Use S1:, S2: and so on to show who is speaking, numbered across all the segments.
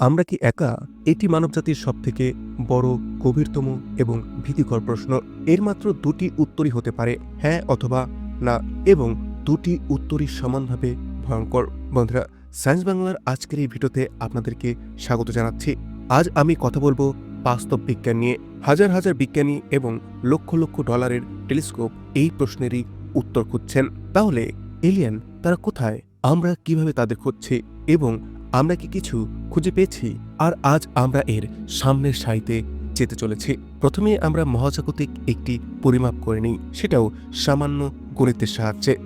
S1: আমরা কি একা? এটি মানবজাতির সবথেকে বড়, গভীরতম এবং ভীতিকর প্রশ্ন। এর মাত্র দুটি উত্তরই হতে পারে হ্যাঁ অথবা না, এবং দুটি উত্তরই সমানভাবে ভয়ঙ্কর। বন্ধুরা সায়েন্স বাংলার আজকের এই ভিডিওতে আপনাদেরকে স্বাগত জানাচ্ছি। আজ আমি কথা বলব বাস্তব বিজ্ঞান নিয়ে। হাজার হাজার বিজ্ঞানী এবং লক্ষ লক্ষ ডলারের টেলিস্কোপ এই প্রশ্নেরই উত্তর খুঁজছেন। তাহলে এলিয়ান তারা কোথায়? আমরা কীভাবে তাদের খুঁজছি? এবং আমরা কি কিছু খুঁজে পেয়েছি? আর আজ আমরা এর সামনের সারিতে যেতে চলেছি। প্রথমে আমরা মহাজাগতিক একটি পরিমাপ করে নিই। সেটাও সামান্য গণিতের সাহায্যে।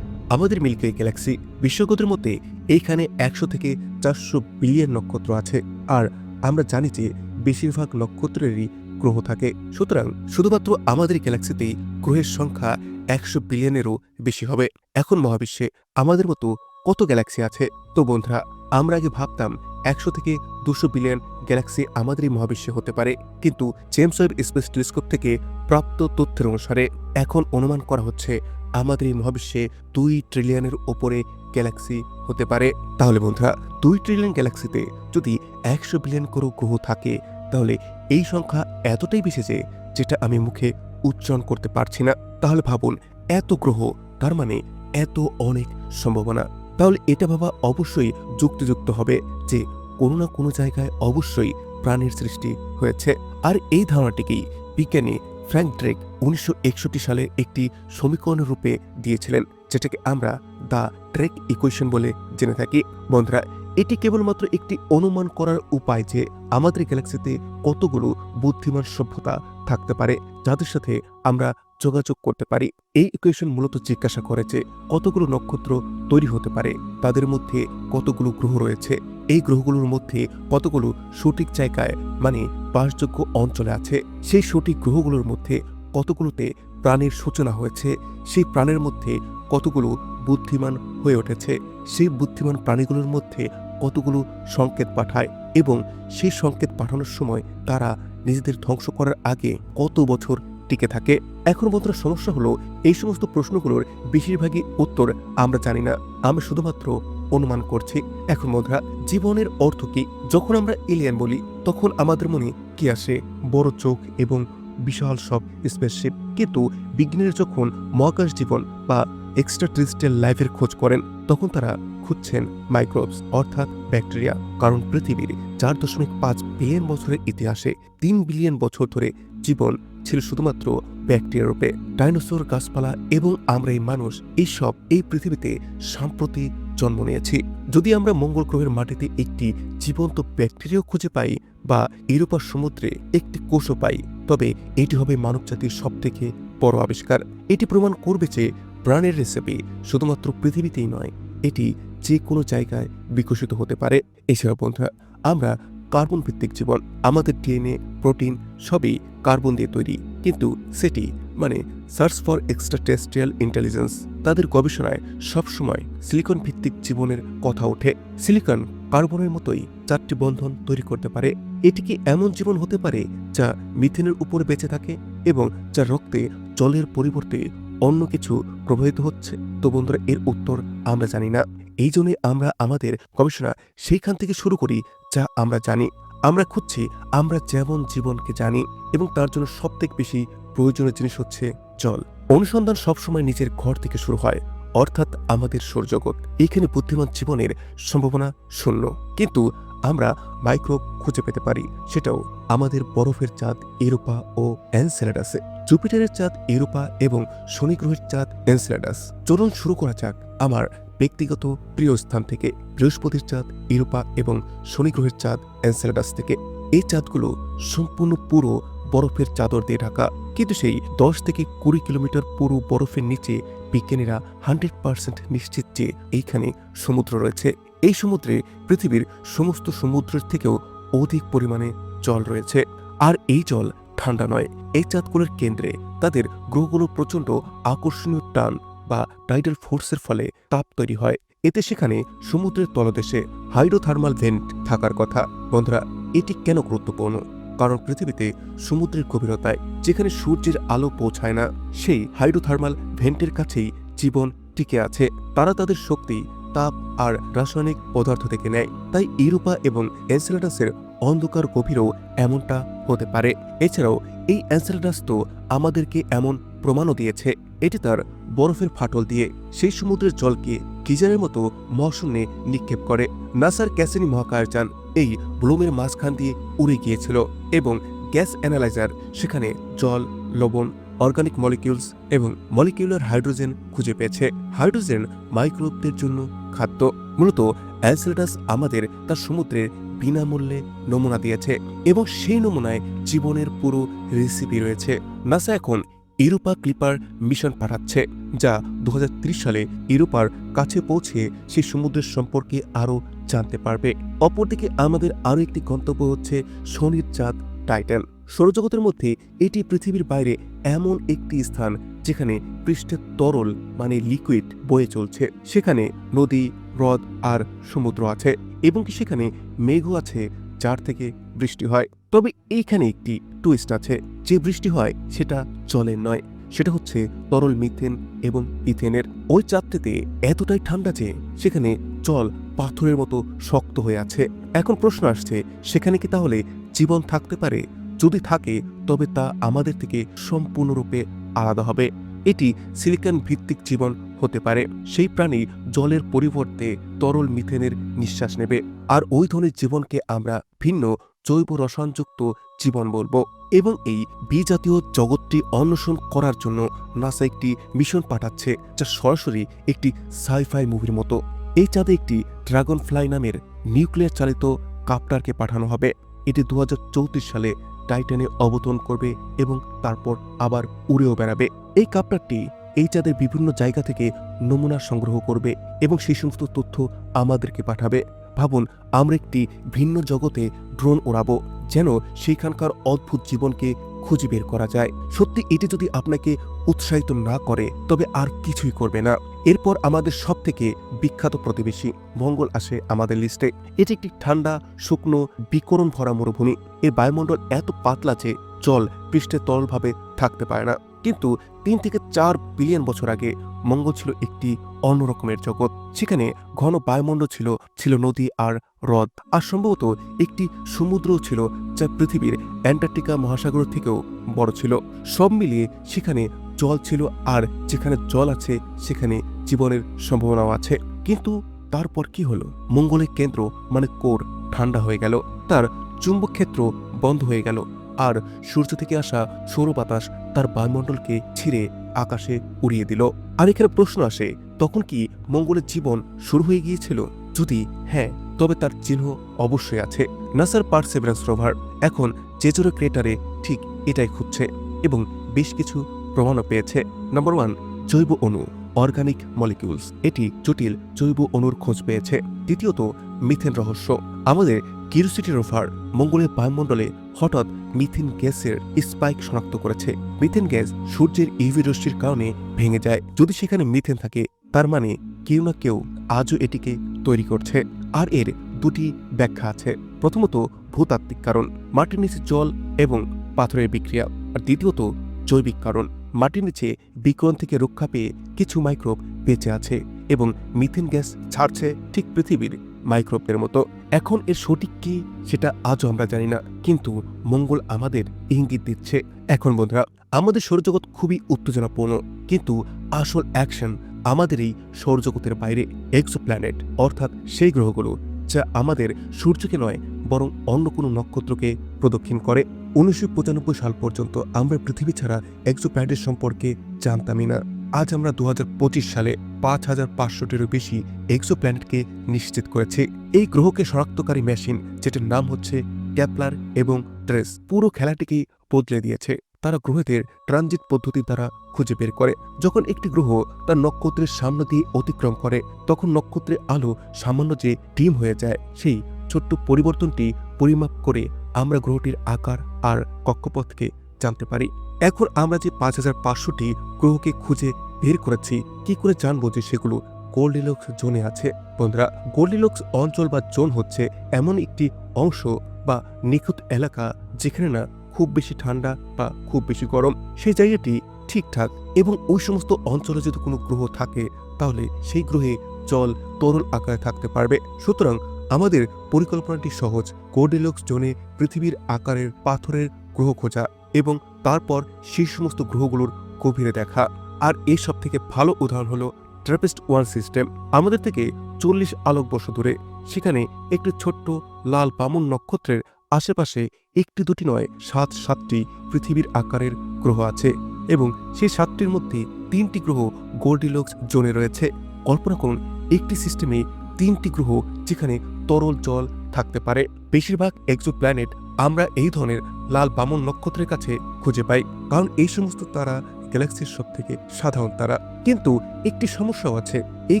S1: আমাদের মিল্কি গ্যালাক্সি বিশ্বগতের মধ্যে এইখানে একশো থেকে চারশো বিলিয়ন নক্ষত্র আছে। আর আমরা জানি যে বেশিরভাগ নক্ষত্রেরই গ্রহ থাকে। সুতরাং শুধুমাত্র আমাদের গ্যালাক্সিতেই গ্রহের সংখ্যা একশো বিলিয়নেরও বেশি হবে। এখন মহাবিশ্বে আমাদের মতো কত গ্যালাক্সি আছে? তো বন্ধুরা, আমরা আগে ভাবতাম একশো থেকে দুশো বিলিয়ন গ্যালাক্সি আমাদের এই মহাবিশ্বে হতে পারে। কিন্তু জেমস ওয়েব স্পেস টেলিস্কোপ থেকে প্রাপ্ত তথ্যের অনুসারে এখন অনুমান করা হচ্ছে আমাদের এই মহাবিশ্বে দুই ট্রিলিয়নের ওপরে গ্যালাক্সি হতে পারে। তাহলে বন্ধুরা, দুই ট্রিলিয়ন গ্যালাক্সিতে যদি একশো বিলিয়ন করে গ্রহ থাকে, তাহলে এই সংখ্যা এতটাই বেশি যে যেটা আমি মুখে উচ্চারণ করতে পারছি না। তাহলে ভাবুন, এত গ্রহ, তার মানে এত অনেক সম্ভাবনা। তাহলে এটা ভাবা অবশ্যই যুক্তিযুক্ত হবে যে কোনো না কোনো জায়গায় অবশ্যই প্রাণীর সৃষ্টি হয়েছে। আর এই ধারণাটিকেই বিজ্ঞানী ফ্র্যাঙ্ক ড্রেক উনিশশো একষট্টি সালে একটি সমীকরণ রূপে দিয়েছিলেন, যেটাকে আমরা দ্য ড্রেক ইকুয়েশন বলে জেনে থাকি। বন্ধুরা, এটি কেবলমাত্র একটি অনুমান করার উপায় যে আমাদের গ্যালাক্সিতে কতগুলো বুদ্ধিমান সভ্যতা থাকতে পারে, যাদের সাথে আমরা যোগাযোগ করতে পারি। এই ইকুয়েশন মূলত জিজ্ঞাসা করে যে, কতগুলো নক্ষত্র তৈরি হতে পারে? তাদের মধ্যে কতগুলো গ্রহ রয়েছে? এই গ্রহগুলোর মধ্যে কতগুলো সঠিক জায়গায় মানে বাসযোগ্য অঞ্চলে আছে? সেই সঠিক গ্রহগুলোর মধ্যে কতগুলোতে প্রাণের সূচনা হয়েছে? সেই প্রাণের মধ্যে কতগুলো বুদ্ধিমান হয়ে উঠেছে? সেই বুদ্ধিমান প্রাণীগুলোর মধ্যে কতগুলো সংকেত পাঠায়? এবং সেই সংকেত পাঠানোর সময় তারা নিজেদের ধ্বংস করার আগে কত বছর টিকে থাকে। এখন বন্ধুরা সমস্যা হলো, এই সমস্ত প্রশ্নগুলোর বেশিরভাগই উত্তর আমরা জানি না। আমরা শুধুমাত্র অনুমান করছি। এখন বন্ধুরা, জীবনের অর্থ কি? যখন আমরা এলিয়ান বলি, তখন আমাদের মনে কি আসে? বড় চোখ এবং বিশাল সব স্পেসশিপ কিন্তু বিজ্ঞানীরা যখন মহাকাশ জীবন বা এক্সট্রা টেরিস্ট্রিয়াল লাইফের খোঁজ করেন, তখন তারা খুঁজছেন মাইক্রোবস অর্থাৎ ব্যাকটেরিয়া কারণ পৃথিবীর চার দশমিক পাঁচ বিলিয়ন বছরের ইতিহাসে তিন বিলিয়ন বছর ধরে জীবন ছিল শুধুমাত্র ব্যাকটেরিয়া রূপে। ডাইনোসর, গাছপালা এবং আমরা এই মানুষ এইসব এই পৃথিবীতে সাম্প্রতি জন্ম নিয়েছি। যদি আমরা মঙ্গল গ্রহের মাটিতে একটি জীবন্ত ব্যাকটেরিয়াও খুঁজে পাই বা ইউরোপার সমুদ্রে একটি কোষও পাই, তবে এটি হবে মানবজাতির সবথেকে বড় আবিষ্কার। এটি প্রমাণ করবে যে প্রাণের রেসিপি শুধুমাত্র পৃথিবীতেই নয়, এটি যে কোনো জায়গায় বিকশিত হতে পারে। এছাড়া বন্ধুরা, আমরা কার্বন ভিত্তিক জীবন। আমাদের ডিএনএ, প্রোটিন সবই কার্বন দিয়ে তৈরি। কিন্তু সেটি মানে সার্চ ফর এক্সট্রাটেস্ট্রিয়াল ইন্টেলিজেন্স, তাদের গবেষণায় সবসময় সিলিকন ভিত্তিক জীবনের কথা ওঠে। সিলিকন কার্বনের মতোই চারটি বন্ধন তৈরি করতে পারে। এটি কি এমন জীবন হতে পারে যা মিথেনের উপর বেঁচে থাকে এবং যা রক্তে জলের পরিবর্তে অন্য কিছু প্রবাহিত হচ্ছে? তো বন্ধুরা, এর উত্তর আমরা জানি না। এই জন্যই আমরা আমাদের গবেষণা সেইখান থেকে শুরু করি যা আমরা জানি। আমরা খুঁজছি, আমরা যেমন জীবনকে জানি এবং তার জন্য সবথেকে বেশি প্রয়োজনীয় জিনিস হচ্ছে জল। অনুসন্ধান সবসময় নিজের ঘর থেকে শুরু হয়, অর্থাৎ আমাদের সৌরজগৎ। এখানে বুদ্ধিমান জীবনের সম্ভাবনা শূন্য। কিন্তু আমরা মাইক্রোব খুঁজে পেতে পারি, সেটাও আমাদের বরফের চাঁদ ইউরোপা ও এনসেলাডাসে জুপিটারের চাঁদ ইউরোপা এবং শনি গ্রহের চাঁদ এনসেলাডাস। চলুন শুরু করা যাক আমার ব্যক্তিগত প্রিয় স্থান থেকে বৃহস্পতির চাঁদ, ইউরোপা এবং শনি গ্রহের চাঁদ, এনসেলাডাস থেকে। এই চাঁদগুলো সম্পূর্ণ পুরো বরফের চাদর দিয়ে ঢাকা। কিন্তু সেই দশ থেকে কুড়ি কিলোমিটার পুরো বরফের নিচে বিজ্ঞানীরা হান্ড্রেড পার্সেন্ট নিশ্চিত যে এইখানে সমুদ্র রয়েছে। এই সমুদ্রে পৃথিবীর সমস্ত সমুদ্রের থেকেও অধিক পরিমাণে জল রয়েছে। আর এই জল ঠান্ডা নয়। এই চাঁদগুলোর কেন্দ্রে তাদের গ্রহগুলো প্রচণ্ড আকর্ষণীয় টান বা টাইডাল ফোর্সের ফলে তাপ তৈরি হয়। এতে সেখানে সমুদ্রের তলদেশে হাইড্রোথার্মাল ভেন্ট থাকার কথা। বন্ধুরা, এটি কেন গুরুত্বপূর্ণ? কারণ পৃথিবীতে সমুদ্রের গভীরতায় যেখানে সূর্যের আলো পৌঁছায় না, সেই হাইড্রোথার্মাল ভেন্টের কাছেই জীবন টিকে আছে। তারা তাদের শক্তি, তাপ আর রাসায়নিক পদার্থ থেকে নেয়। তাই ইউরোপা এবং এনসেলাডাসের অন্ধকার গভীরেও এমনটা হতে পারে। এছাড়াও, এই অ্যান্সেলাডাস তো আমাদেরকে এমন প্রমাণও দিয়েছে। এটি তার বরফের ফাটল দিয়ে সেই সমুদ্রের জলকে গিজারের মতো মহাশূন্যে নিক্ষেপ করে। নাসার ক্যাসিনি মহাকাশযান এই ব্লুমের মাঝখান দিয়ে উড়ে গিয়েছিল এবং গ্যাস অ্যানালাইজার সেখানে জল, লবণ, অর্গানিক মলিকিউলস এবং মলিকিউলার হাইড্রোজেন খুঁজে পেয়েছে। হাইড্রোজেন মাইক্রোবদের জন্য খাদ্য। মূলত অ্যালসেলাডাস আমাদের তার সমুদ্রের বিনামূল্যে নমুনা দিয়েছে এবং সেই নমুনায় জীবনের পুরো রেসিপি রয়েছে। নাসা এখন ইউরোপা ক্লিপার মিশন পাঠাচ্ছে, যা দু হাজার ত্রিশ সালে ইউরোপার কাছে পৌঁছে সে সমুদ্রের সম্পর্কে আরও জানতে পারবে। অপরদিকে আমাদের আরও একটি গন্তব্য হচ্ছে শনির চাঁদ, টাইটান। সৌরজগতের মধ্যে এটি পৃথিবীর বাইরে এমন একটি স্থান যেখানে পৃষ্ঠের তরল মানে লিকুইড বয়ে চলছে। সেখানে নদী, হ্রদ আর সমুদ্র আছে, এবং কি সেখানে মেঘও আছে যার থেকে বৃষ্টি হয়। তবে এইখানে একটি টুইস্ট আছে। যে বৃষ্টি হয়, সেটা জলের নয়। সেটা হচ্ছে তরল মিথেন এবং ইথেনের। ওই চাঁদটিতে এতটাই ঠান্ডা যে সেখানে জল পাথরের মতো শক্ত হয়ে আছে। এখন প্রশ্ন আসছে, সেখানে কি তাহলে জীবন থাকতে পারে? যদি থাকে, তবে তা আমাদের থেকে সম্পূর্ণরূপে আলাদা হবে। এটি সিলিকন ভিত্তিক জীবন হতে পারে। সেই প্রাণী জলের পরিবর্তে তরল মিথেনের নিঃশ্বাস নেবে। আর ওই ধরনের জীবনকে আমরা ভিন্ন জৈব রসায়নযুক্ত জীবন বলব এবং এই বিজাতীয় জগৎটি অন্বেষণ করার জন্য নাসা একটি মিশন পাঠাচ্ছে যা সরাসরি একটি সাইফাই মুভির মতো। এই চাঁদে একটি ড্রাগন ফ্লাই নামের নিউক্লিয়ার চালিত কাপ্টারকে পাঠানো হবে। এটি দু হাজার চৌত্রিশ সালে টাইটানে অবতরণ করবে এবং তারপর আবার উড়েও বেড়াবে। এই কাপ্টারটি এই চাঁদের বিভিন্ন জায়গা থেকে নমুনা সংগ্রহ করবে এবং সেই সমস্ত তথ্য আমাদেরকে পাঠাবে। ভাবুন, আমরা একটি ভিন্ন জগতে ড্রোন ওড়াবো যেন সেইখানকার অদ্ভুত জীবনকে খুঁজে বের করা যায়। সত্যি, এটি যদি আপনাকে উৎসাহিত না করে, তবে আর কিছুই করবে না। এরপর আমাদের সব থেকে বিখ্যাত প্রতিবেশী মঙ্গল আসে আমাদের লিস্টে এটি একটি ঠান্ডা, শুকনো, বিকরণ ভরা মরুভূমি। এর বায়ুমণ্ডল এত পাতলা যে জল পৃষ্ঠে তরলভাবে থাকতে পারে না। কিন্তু তিন থেকে চার বিলিয়ন বছর আগে মঙ্গল ছিল একটি অন্যরকমের জগৎ। সেখানে ঘন বায়ুমণ্ডল ছিল ছিল নদী আর হ্রদ। আর সম্ভবত একটি সমুদ্রও ছিল যা পৃথিবীর অ্যান্টার্কটিকা মহাসাগর থেকেও বড় ছিল। সব মিলিয়ে সেখানে জল ছিল আর যেখানে জল আছে, সেখানে জীবনের সম্ভাবনাও আছে। কিন্তু তারপর কি হলো? মঙ্গলের কেন্দ্র মানে কোর ঠান্ডা হয়ে গেল, তার চুম্বক ক্ষেত্র বন্ধ হয়ে গেল। আর সূর্য থেকে আসা সৌর বাতাস তার বায়ুমণ্ডলকে ছিঁড়ে আকাশে উড়িয়ে দিল। আর এখানে প্রশ্ন আসে, তখন কি মঙ্গলের জীবন শুরু হয়ে গিয়েছিল? যদি হ্যাঁ তবে তার চিহ্ন অবশ্যই আছে। নাসার পার্সেভারেন্স রোভার এখন জেজোরো ক্রেটারে ঠিক এটাই খুঁজছে এবং বেশ কিছু প্রমাণও পেয়েছে। নম্বর ওয়ান, জৈব অণু, অর্গানিক মলিকিউলস। এটি জটিল জৈব অণুর খোঁজ পেয়েছে। দ্বিতীয়ত, মিথেন রহস্য। আমাদের কিউরিসিটি রোভার মঙ্গলের বায়ুমণ্ডলে হঠাৎ মিথেন গ্যাসের স্পাইক শনাক্ত করেছে। মিথেন গ্যাস সূর্যের ইউভি রশ্মির কারণে ভেঙে যায়। যদি সেখানে মিথেন থাকে, তার মানে কেউ না কেউ আজও এটিকে তৈরি করছে। আর এর দুটি ব্যাখ্যা আছে। প্রথমত, ভূতাত্ত্বিক কারণ মাটির নিচে জল এবং পাথরের বিক্রিয়া। আর দ্বিতীয়ত, জৈবিক কারণ মাটির নিচে বিকরণ থেকে রক্ষা পেয়ে কিছু মাইক্রোব বেঁচে আছে এবং মিথেন গ্যাস ছাড়ছে ঠিক পৃথিবীর মাইক্রোবদের মতো। এখন এর সঠিক কি সেটা আজও আমরা জানি না, কিন্তু মঙ্গল আমাদের ইঙ্গিত দিচ্ছে। এখন বন্ধুরা, আমাদের সৌরজগৎ খুবই উত্তেজনাপূর্ণ, কিন্তু আসল অ্যাকশন আমাদের এই সৌরজগতের বাইরে এক্সো প্ল্যানেট অর্থাৎ সেই গ্রহগুলো, যা আমাদের সূর্যকে নয়, বরং অন্য কোনো নক্ষত্রকে প্রদক্ষিণ করে। উনিশশো পঁচানব্বই সাল পর্যন্ত আমরা পৃথিবী ছাড়া এক্সো প্ল্যানেটের সম্পর্কে জানতামই না। আজ আমরা দু হাজার পঁচিশ সালে পাঁচ হাজার পাঁচশোটিরও বেশি এক্সো প্ল্যানেটকে নিশ্চিত করেছে। এই গ্রহকে শনাক্তকারী মেশিন, যেটার নাম হচ্ছে ক্যাপলার এবং ট্রেস, পুরো খেলাটিকেই বদলে দিয়েছে। তারা গ্রহদের ট্রানজিট পদ্ধতি দ্বারা খুঁজে বের করে। যখন একটি গ্রহ তার নক্ষত্রের সামনে দিয়ে অতিক্রম করে, তখন নক্ষত্রের আলো সামান্য যে ডিম হয়ে যায়, সেই ছোট্ট পরিবর্তনটি পরিমাপ করে আমরা গ্রহটির আকার আর কক্ষপথকে জানতে পারি। এখন আমরা যে পাঁচ হাজার পাঁচশোটি গ্রহকে খুঁজে বের করেছি, কি করে জানব যে সেগুলো গোল্ডিলক্স জোনে আছে? বন্ধুরা, গোল্ডিলক্স অঞ্চল বা জোন হচ্ছে এমন একটি অংশ বা নিখুঁত এলাকা যেখানে না খুব বেশি ঠান্ডা বা খুব বেশি গরম। সেই জায়গাটি ঠিকঠাক এবং ওই সমস্ত অঞ্চলে যদি কোনো গ্রহ থাকে, তাহলে সেই গ্রহে জল তরল আকারে থাকতে পারবে। সুতরাং আমাদের পরিকল্পনাটি সহজ, গোল্ডিলক্স জোনে পৃথিবীর আকারের পাথরের গ্রহ খোঁজা এবং তারপর সেই সমস্ত গ্রহগুলোর গভীরে দেখা। আর এর সব থেকে ভালো উদাহরণ হলো ট্রাপিস্ট ওয়ান সিস্টেম আমাদের থেকে চল্লিশ আলোকবর্ষ দূরে। সেখানে একটি ছোট্ট লাল বামন নক্ষত্রের আশেপাশে একটি দুটি নয়, সাত সাতটি পৃথিবীর আকারের গ্রহ আছে এবং সেই সাতটির মধ্যে তিনটি গ্রহ গোল্ডিলক্স জোনে রয়েছে। কল্পনা করুন, একটি সিস্টেমে তিনটি গ্রহ যেখানে তরল জল থাকতে পারে। বেশিরভাগ এক্সো প্ল্যানেট আমরা এই ধরনের লাল বামন নক্ষত্রের কাছে খুঁজে পাই, কারণ এই সমস্ত তারা গ্যালাক্সির সব থেকে সাধারণ তারা। কিন্তু একটি সমস্যাও আছে, এই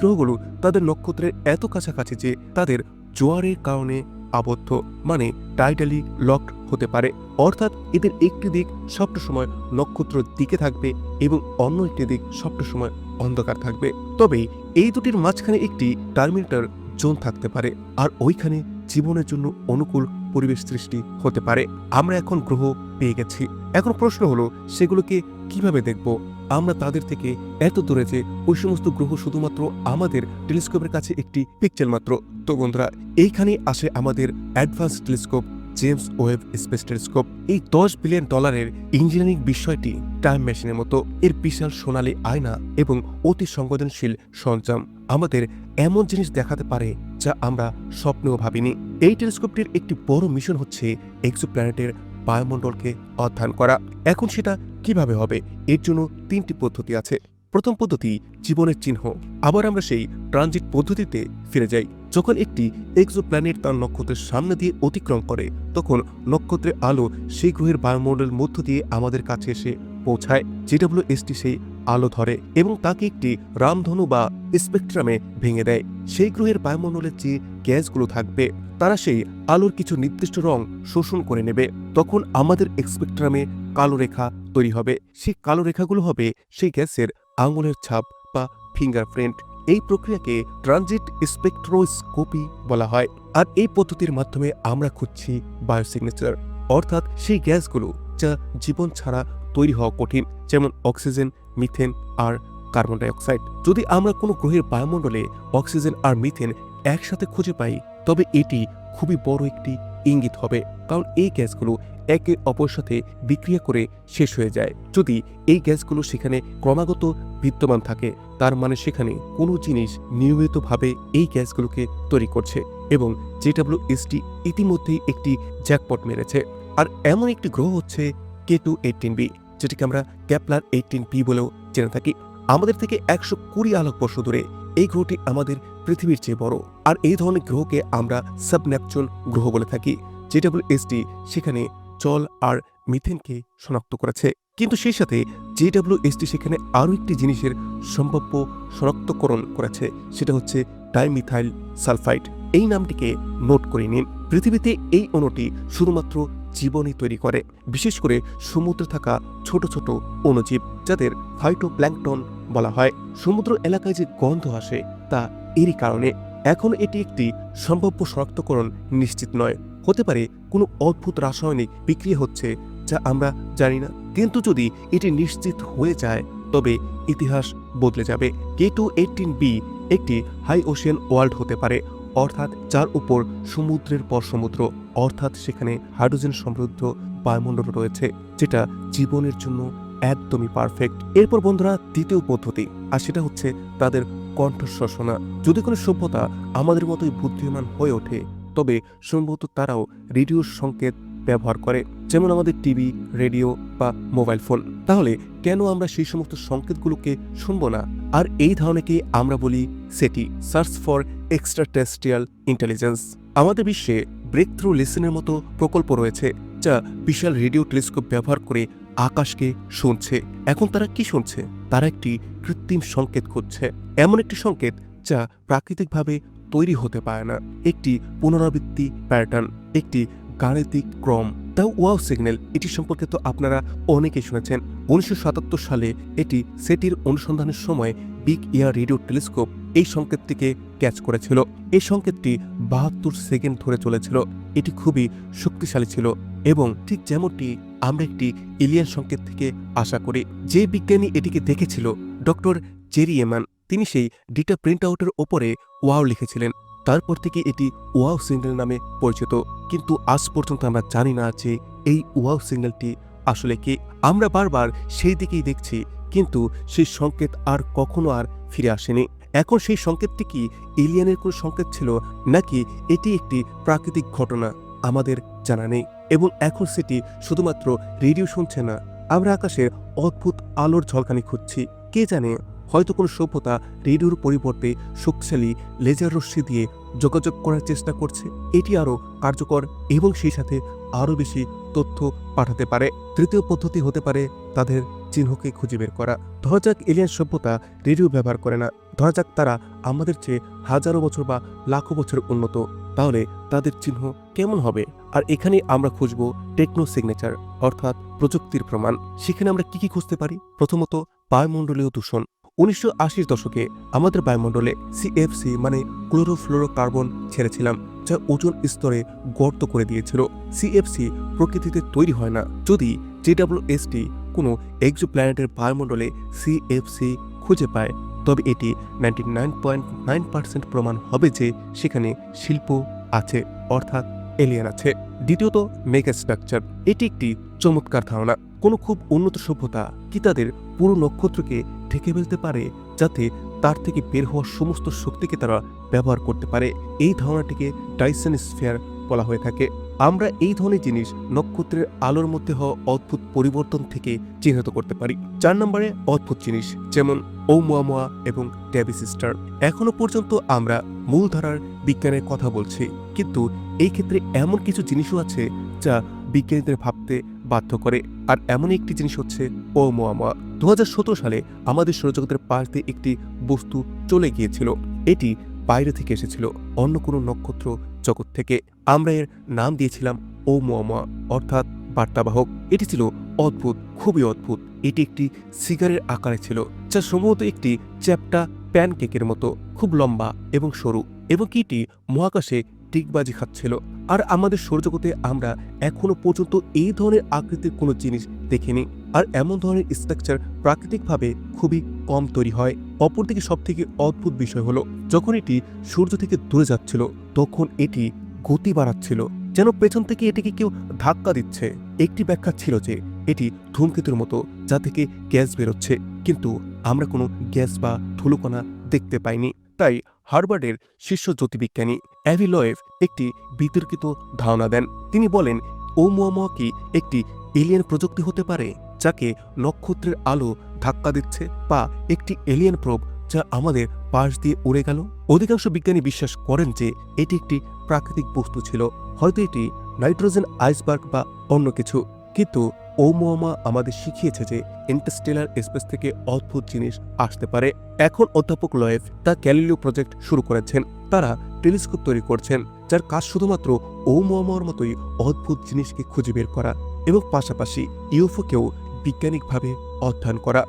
S1: গ্রহগুলো তাদের নক্ষত্রের এত কাছাকাছি যে তাদের জোয়ারের কারণে আবদ্ধ মানে টাইটালি লকড হতে পারে। অর্থাৎ এদের একটি দিক সবটা সময় নক্ষত্রের দিকে থাকবে এবং অন্য একটি দিক সবটা সময় অন্ধকার থাকবে। তবে এই দুটির মাঝখানে একটি টার্মিনেটর জোন থাকতে পারে, আর ওইখানে জীবনের জন্য অনুকূল পরিবেশ সৃষ্টি হতে পারে। আমরা এখন গ্রহ পেয়ে গেছি। এখন প্রশ্ন হলো, সেগুলোকে কীভাবে দেখব? আমরা তাদের থেকে এত দূরে যে ওই সমস্ত গ্রহ শুধুমাত্র আমাদের টেলিস্কোপের কাছে একটি পিকচার মাত্র। তো বন্ধুরা, এইখানেই আসে আমাদের advance telescope James Webb space telescope এই দশ বিলিয়ন ডলারের ইঞ্জিনিয়ারিং বিষয়টি টাইম মেশিনের মতো। এর বিশাল সোনালী আয়না এবং অতি সংবেদনশীল সরঞ্জাম। আমাদের এমন জিনিস দেখাতে পারে যা আমরা স্বপ্নেও ভাবিনি। এই টেলিস্কোপটির একটি বড় মিশন হচ্ছে এক্সোপ্ল্যানেটের বায়ুমণ্ডলকে অধ্যয়ন করা। এখন সেটা কীভাবে হবে? এর জন্য তিনটি পদ্ধতি আছে। প্রথম পদ্ধতি, জীবনের চিহ্ন। আবার আমরা সেই ট্রানজিট পদ্ধতিতে ফিরে যাই। যখন একটি এক্সোপ্ল্যানেট তার নক্ষত্রের সামনে দিয়ে অতিক্রম করে, তখন নক্ষত্রের আলো সেই গ্রহের বায়ুমণ্ডলের মধ্য দিয়ে আমাদের কাছে এসে পৌঁছায় জিডব্লিউএসটি সেই আলো ধরে এবং তাকে একটি রামধনু বা স্পেকট্রামে ভেঙে দেয়। সেই গ্রহের বায়ুমণ্ডলের যে গ্যাসগুলো থাকবে, তারা সেই আলোর কিছু নির্দিষ্ট রং শোষণ করে নেবে। তখন আমাদের স্পেকট্রামে কালো রেখা তৈরি হবে। সেই কালো রেখাগুলো হবে সেই গ্যাসের আঙুলের ছাপ বা ফিঙ্গারপ্রিন্ট। এই প্রক্রিয়াকে ট্রানজিট স্পেকট্রোস্কোপি বলা হয়। আর এই পদ্ধতির মাধ্যমে আমরা খুঁজছি বায়োসিগনেচার। অর্থাৎ সেই গ্যাসগুলো যা জীবন ছাড়া তৈরি হওয়া কঠিন, যেমন অক্সিজেন মিথেন আর কার্বন ডাইঅক্সাইড। যদি আমরা কোনো গ্রহের বায়ুমণ্ডলে অক্সিজেন আর মিথেন একসাথে খুঁজে পাই, তবে এটি খুবই বড় একটি ইঙ্গিত হবে, কারণ এই গ্যাসগুলো একে অপরের সাথে বিক্রিয়া করে শেষ হয়ে যায়। যদি এই গ্যাসগুলো সেখানে ক্রমাগত বিদ্যমান থাকে, তার মানে সেখানে কোনো জিনিস নিয়মিতভাবে এই গ্যাসগুলোকে তৈরি করছে এবং জে জেডাব্লিউএসটি ইতিমধ্যেই একটি জ্যাকপট মেরেছে। আর এমন একটি গ্রহ হচ্ছে কে টু এইটিন বি। যেটিকে আমরা ক্যাপলার এইটিন বি বলেও জেনে থাকি। আমাদের থেকে একশো কুড়ি আলোকবর্ষ দূরে এই গ্রহটি আমাদের পৃথিবীর চেয়ে বড়। আর এই ধরনের গ্রহকে আমরা সাবন্যাপচুন গ্রহ বলে থাকি জেডাব্লিউএসটি সেখানে জল আর মিথেনকে শনাক্ত করেছে। কিন্তু সেই সাথে জে ডাব্লিউ জেডাব্লিউএসটি সেখানে আরও একটি জিনিসের সম্ভাব্য শনাক্তকরণ করেছে, সেটা হচ্ছে ডাইমিথাইল সালফাইড এই নামটিকে নোট করে নিন। পৃথিবীতে এই অণুটি শুধুমাত্র জীবনই তৈরি করে। বিশেষ করে সমুদ্রে থাকা ছোট ছোট অণুজীব যাদের ফাইটোপ্ল্যাঙ্কটন বলা হয়। সমুদ্র এলাকায় যে গন্ধ আসে তা এরই কারণে। এখন এটি একটি সম্ভাব্য শনাক্তকরণ নিশ্চিত নয়। হতে পারে কোনো অদ্ভুত রাসায়নিক বিক্রিয়া হচ্ছে যা আমরা জানি না। কিন্তু যদি এটি নিশ্চিত হয়ে যায়, তবে ইতিহাস বদলে যাবে। কে টু এইটিন বি একটি হাই ওশিয়ান ওয়ার্ল্ড হতে পারে। অর্থাৎ যার উপর সমুদ্রের পর সমুদ্র অর্থাৎ সেখানে হাইড্রোজেন সমৃদ্ধ বায়ুমণ্ডল রয়েছে, যেটা জীবনের জন্য একদমই পারফেক্ট এরপর বন্ধুরা, দ্বিতীয় পদ্ধতি, আর সেটা হচ্ছে তাদের কণ্ঠস্বর শোনা। যদি কোনো সভ্যতা আমাদের মতোই বুদ্ধিমান হয়ে ওঠে, তবে সম্ভবত তারাও রেডিওর সংকেত ব্যবহার করে। যেমন আমাদের টিভি, রেডিও বা মোবাইল ফোন। তাহলে কেন আমরা সেই সমস্ত সংকেতগুলোকে শুনব না? আর এই ধারণাকে আমরা বলি সেটি search for extraterrestrial intelligence আমাদের বিশ্বে ব্রেক থ্রু লিসেনের মতো প্রকল্প রয়েছে, যা বিশাল রেডিও টেলিস্কোপ ব্যবহার করে আকাশকে শুনছে। এখন তারা কি শুনছে? তারা একটি কৃত্রিম সংকেত খুঁজছে। এমন একটি সংকেত যা প্রাকৃতিকভাবে তৈরি হতে পারে না। একটি পুনরাবৃত্তি প্যাটার্ন একটি গাণিতিক ক্রম। তাও ওয়াও সিগন্যাল, এটি সম্পর্কে তো আপনারা অনেকেই শুনেছেন। উনিশশো সাতাত্তর সালে এটি সেটির অনুসন্ধানের সময় বিগ ইয়ার রেডিও টেলিস্কোপ এই সংকেতটিকে ক্যাচ করেছিল। এই সংকেতটি বাহাত্তর সেকেন্ড ধরে চলেছিল। এটি খুবই শক্তিশালী ছিল এবং ঠিক যেমনটি আমরা একটি এলিয়ান সংকেত থেকে আশা করি, যে বিজ্ঞানী এটিকে দেখেছিল ডক্টর জেরি এমান, তিনি সেই ডিটা প্রিন্ট আউটের ওপরে ওয়াও লিখেছিলেন। তারপর থেকে এটি ওয়াও সিগন্যাল নামে পরিচিত। কিন্তু আজ পর্যন্ত আমরা জানি না যে এই ওয়াও সিগন্যালটি আসলে কি। আমরা বারবার সেই দিকেই দেখছি, কিন্তু সেই সংকেত আর কখনো আর ফিরে আসেনি। এখন সেই সংকেতটি কি এলিয়ানের কোনো সংকেত ছিল, নাকি এটি একটি প্রাকৃতিক ঘটনা? আমাদের জানা নেই, এবং এখন সেটি শুধুমাত্র রেডিও শুনছে না। আমরা আকাশের অদ্ভুত আলোর ঝলকানি খুঁজছি, কে জানে? হয়তো কোনো সভ্যতা রেডিওর পরিবর্তে শক্তিশালী লেজার রশ্মি দিয়ে যোগাযোগ করার চেষ্টা করছে। এটি আরও কার্যকর এবং সেই সাথে আরও বেশি তথ্য পাঠাতে পারে। তৃতীয় পদ্ধতি হতে পারে তাদের চিহ্নকে খুঁজে বের করা। ধরা যাক এলিয়ান সভ্যতা রেডিও ব্যবহার করে না। ধরা যাক তারা আমাদের চেয়ে হাজারো বছর বা লাখো বছর উন্নত। তাহলে তাদের চিহ্ন কেমন হবে? আর এখানে আমরা খুঁজব টেকনো সিগনেচার, অর্থাৎ প্রযুক্তির প্রমাণ। সেখানে আমরা কি কি খুঁজতে পারি? প্রথমত বায়ুমণ্ডলীয় দূষণ। উনিশশো আশির দশকে আমাদের বায়ুমণ্ডলে সিএফসি মানে ক্লোরোফ্লোরোকার্বন ছেড়েছিলাম, যা ওজন স্তরে গর্ত করে দিয়েছিল। সিএফসি প্রকৃতিতে তৈরি হয় না। যদি জেডাব্লিউএসটি কোনো এক্সো প্ল্যানেটের বায়ুমণ্ডলে সিএফসি খুঁজে পায়, তবে এটি ninety nine point nine percent প্রমাণ হবে যে সেখানে শিল্প আছে, অর্থাৎ এলিয়ান আছে। দ্বিতীয়ত মেগা স্ট্রাকচার এটি একটি চমৎকার ধারণা। কোনো খুব উন্নত সভ্যতা কি তাদের পুরো নক্ষত্রকে ঢেকে ফেলতে পারে যাতে তার থেকে বের হওয়া সমস্ত শক্তিকে তারা ব্যবহার করতে পারে। এই ধারণাটিকে ডাইসন স্ফেয়ার বলা হয়ে থাকে। আমরা এই ধরনের জিনিস নক্ষত্রের আলোর মধ্যে হওয়া অদ্ভুত পরিবর্তন থেকে চিহ্নিত করতে পারি। চার নম্বরে অদ্ভুত জিনিস, যেমন ওমোয়ামোয়া এবং ট্যাবি সিস্টার এখনও পর্যন্ত আমরা মূলধারার বিজ্ঞানের কথা বলছি, কিন্তু এই ক্ষেত্রে এমন কিছু জিনিসও আছে যা বিজ্ঞানীদের ভাবতে বাধ্য করে। আর এমন একটি জিনিস হচ্ছে ওমোয়ামোয়া দু সালে আমাদের সৌরজগতের পাশ দিয়ে একটি বস্তু চলে গিয়েছিল। এটি বাইরে থেকে এসেছিল, অন্য কোনো নক্ষত্র জগৎ থেকে। আমরা এর নাম দিয়েছিলাম ও মোয়ামা অর্থাৎ বার্তাবাহক। এটি ছিল অদ্ভুত, খুবই অদ্ভুত। এটি একটি সিগারের আকারে ছিল, যা সম্ভবত একটি চ্যাপটা প্যানকেকের মতো, খুব লম্বা এবং সরু। এবং কিটি মহাকাশে টিকবাজি খাচ্ছিল। আর আমাদের সৌরজগতে আমরা এখনও পর্যন্ত এই ধরনের আকৃতির কোনো জিনিস দেখিনি। আর এমন ধরনের স্ট্রাকচার প্রাকৃতিকভাবে খুবই কম তৈরি হয়। অপরদিকে সবথেকে অদ্ভুত বিষয় হলো, যখন এটি সূর্য থেকে দূরে যাচ্ছিল, তখন এটি গতি বাড়াচ্ছিল, যেন পেছন থেকে এটিকে কেউ ধাক্কা দিচ্ছে। একটি ব্যাখ্যা ছিল যে, এটি ধূমকেতুর মতো, যা থেকে গ্যাস বেরোচ্ছে। কিন্তু আমরা কোনো গ্যাস বা ধুলোকণা দেখতে পাইনি। তাই হার্ভার্ডের শীর্ষ জ্যোতির্বিজ্ঞানী অ্যাভিলয়েভ একটি বিতর্কিত ধারণা দেন। তিনি বলেন ওমুয়ামুয়া কি একটি এলিয়েন প্রযুক্তি হতে পারে, যাকে নক্ষত্রের আলো ধাক্কা দিচ্ছে বা একটি এলিয়েন প্রোব যা আমাদের পাশ দিয়ে উড়ে গেল। অধিকাংশ বিজ্ঞানী বিশ্বাস করেন যে এটি একটি প্রাকৃতিক বস্তু ছিল, হয়তো এটি নাইট্রোজেন, আইসবার্গ বা অন্য কিছু। কিন্তু ওমোয়ামা আমাদের শিখিয়েছে যে ইন্টারস্টেলার স্পেস থেকে অদ্ভুত জিনিস আসতে পারে। এখন অধ্যাপক লয়েভ তার ক্যালিলিও প্রজেক্ট শুরু করেছেন। তারা টেলিস্কোপ তৈরি করছেন, যার কাজ শুধুমাত্র ওমোয়ামার মতোই অদ্ভুত জিনিসকে খুঁজে বের করা এবং পাশাপাশি ইউফোকেও বৈজ্ঞানিকভাবে অধ্যয়ন করা।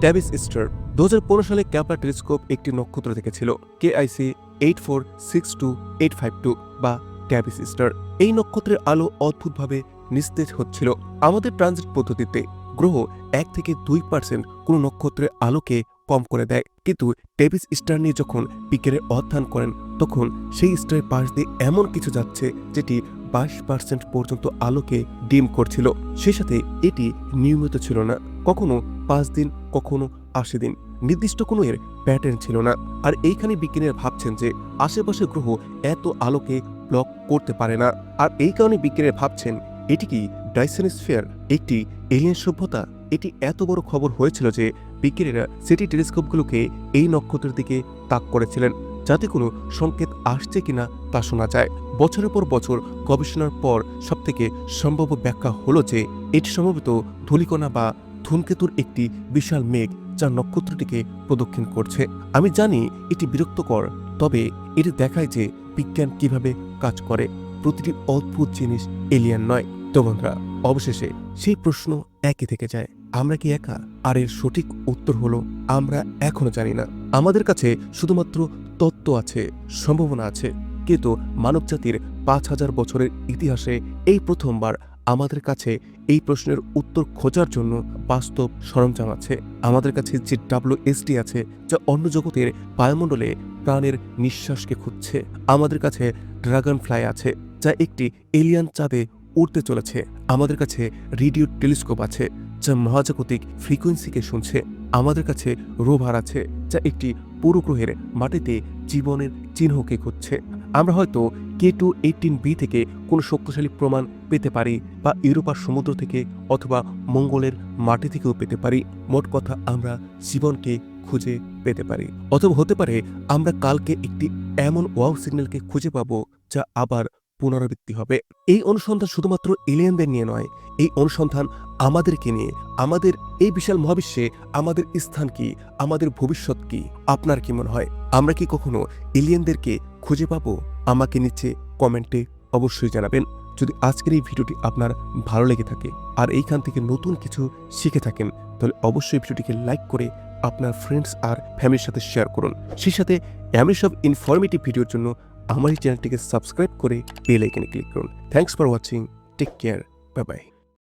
S1: ট্যাবিস স্টার দুহাজার পনেরো সালে ক্যাপলা টেলিস্কোপ একটি নক্ষত্র দেখেছিল K IC eight four six two eight five two বা ট্যাবিস স্টার। এই নক্ষত্রের আলো অদ্ভুতভাবে নিস্তেজ হচ্ছিল। আমাদের ট্রানজিট পদ্ধতিতে গ্রহ এক থেকে দুই পার্সেন্ট কোনো নক্ষত্রের আলোকে কম করে দেয়। কিন্তু টেবিস স্টার নিয়ে যখন বিজ্ঞানের অধ্যয়ন করেন, তখন সেই স্টারের পাশ দিয়ে এমন কিছু যাচ্ছে যেটি বাইশ পার্সেন্ট পর্যন্ত আলোকে ডিম করছিল। সেই সাথে এটি নিয়মিত ছিল না। কখনো পাঁচ দিন, কখনো আশি দিন। নির্দিষ্ট কোনো এর প্যাটার্ন ছিল না। আর এইখানে বিজ্ঞানীরা ভাবছেন যে আশেপাশে গ্রহ এত আলোকে ব্লক করতে পারে না। আর এই কারণে বিজ্ঞানীরা ভাবছেন এটি কি ডাইসেনিসফিয়ার? একটি এলিয়েন সভ্যতা? এটি এত বড় খবর হয়েছিল যে বিজ্ঞানীরা সেটি টেলিস্কোপগুলোকে এই নক্ষত্রের দিকে তাক করেছিলেন, যাতে কোনো সংকেত আসছে কিনা তা শোনা যায়। বছরের পর বছর গবেষণার পর সবথেকে সম্ভাব্য ব্যাখ্যা হলো যে এটি সম্ভবত ধূলিকণা বা ধূমকেতুর একটি বিশাল মেঘ যা নক্ষত্রটিকে প্রদক্ষিণ করছে। আমি জানি এটি বিরক্তকর, তবে এটি দেখায় যে বিজ্ঞান কীভাবে কাজ করে। প্রতিটি অদ্ভুত জিনিস এলিয়ান নয়। তো বন্ধুরা অবশেষে সেই প্রশ্ন একই থেকে যায়, আমরা কি একা? আর এর সঠিক উত্তর হলো, আমরা এখনও জানি না। আমাদের কাছে শুধুমাত্র তত্ত্ব আছে, সম্ভাবনা আছে। কিন্তু মানবজাতির পাঁচ হাজার বছরের ইতিহাসে এই প্রথমবার আমাদের কাছে এই প্রশ্নের উত্তর খোঁজার জন্য বাস্তব সরঞ্জাম আছে। আমাদের কাছে যে ডাব্লিউএসডি আছে, যা অন্য জগতের বায়ুমণ্ডলে প্রাণের নিঃশ্বাসকে খুঁজছে। আমাদের কাছে ড্রাগন ফ্লাই আছে, যা একটি এলিয়ান চাঁদে উড়তে চলেছে। আমাদের কাছে রেডিও টেলিস্কোপ আছে, যা মহাজাগতিক ফ্রিকোয়েন্সিকে শুনছে। আমাদের কাছে রোভার আছে, যা একটি পুরো গ্রহের মাটিতে জীবনের চিহ্নকে খুঁজছে। আমরা হয়তো কে টু এইটিন বি থেকে কোনো শক্তিশালী প্রমাণ পেতে পারি, বা ইউরোপার সমুদ্র থেকে অথবা মঙ্গলের মাটি থেকেও পেতে পারি। মোট কথা, আমরা জীবনকে খুঁজে পেতে পারি। অথবা হতে পারে, আমরা কালকে একটি এমন ওয়াও সিগন্যালকে খুঁজে পাবো, যা আবার পুনরাবৃত্তি হবে। এই অনুসন্ধান শুধুমাত্র এলিয়েনদের নিয়ে নয়, এই অনুসন্ধান আমাদেরকে নিয়ে, আমাদের এই বিশাল মহাবিশ্বে আমাদের স্থান কি, আমাদের ভবিষ্যৎ কি, আপনার কি মনে হয়? আমরা কি কখনো এলিয়েনদেরকে খুঁজে পাবো? আমাকে নিচে কমেন্টে অবশ্যই জানাবেন। যদি আজকের এই ভিডিওটি আপনার ভালো লেগে থাকে আর এইখান থেকে নতুন কিছু শিখে থাকেন, তাহলে অবশ্যই ভিডিওটিকে লাইক করে আপনার ফ্রেন্ডস আর ফ্যামিলির সাথে শেয়ার করুন। সেই সাথে এমনি সব ইনফরমেটিভ ভিডিওর জন্য আমার এই চ্যানেলটিকে সাবস্ক্রাইব করে বেল আইকনে ক্লিক করুন। Thanks for watching take care bye bye